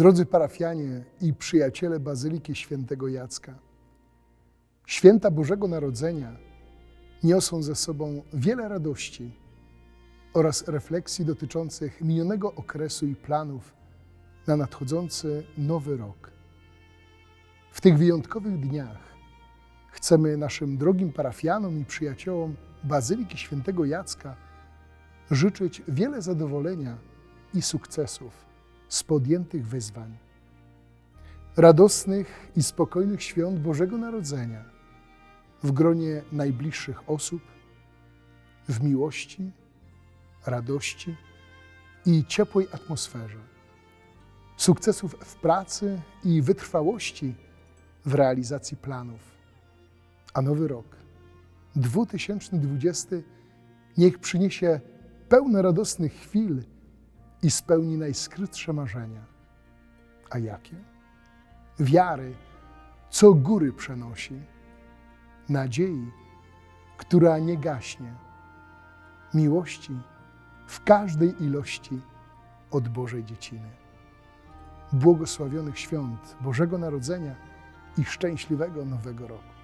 Drodzy parafianie i przyjaciele Bazyliki Świętego Jacka, święta Bożego Narodzenia niosą ze sobą wiele radości oraz refleksji dotyczących minionego okresu i planów na nadchodzący nowy rok. W tych wyjątkowych dniach chcemy naszym drogim parafianom i przyjaciołom Bazyliki Świętego Jacka życzyć wiele zadowolenia i sukcesów z podjętych wyzwań. Radosnych i spokojnych świąt Bożego Narodzenia w gronie najbliższych osób, w miłości, radości i ciepłej atmosferze. Sukcesów w pracy i wytrwałości w realizacji planów. A nowy rok 2020 niech przyniesie pełno radosnych chwil i spełni najskrytsze marzenia. A jakie? Wiary, co góry przenosi, nadziei, która nie gaśnie, miłości w każdej ilości od Bożej dzieciny. Błogosławionych świąt Bożego Narodzenia i szczęśliwego Nowego Roku.